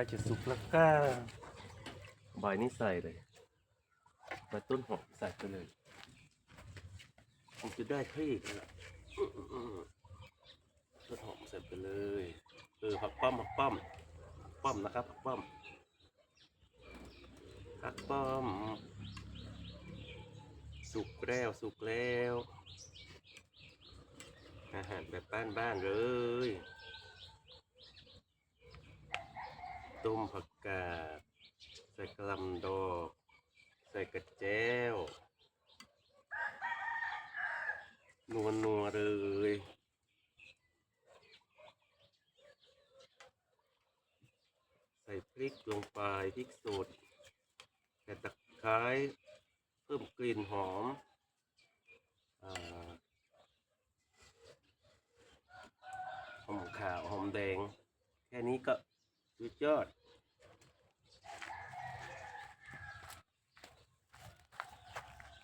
ล้จะสุกแล้วก็ใบนี้ใส่เลยใบต้นหอมใส่ไปเลยมันจะได้ที่แล้วล่ะอื้ออื้ออื้อต้นหอมใส่ไปเลย เออผักป้อมผักป้อมป้อมนะครับผักป้อมผักป้อม สุกแล้วสุกแล้ว อาหารแบบบ้านๆเลย ต้มผักกาดใส่กระลำดอกใส่กระเจ้วนัวนัวเลยใส่พริกลงไปพริกสดใส่ตะไคร้เพิ่มกลิ่นหอมอหอมขาวหอมแดง แค่นี้ก็ สุดยอด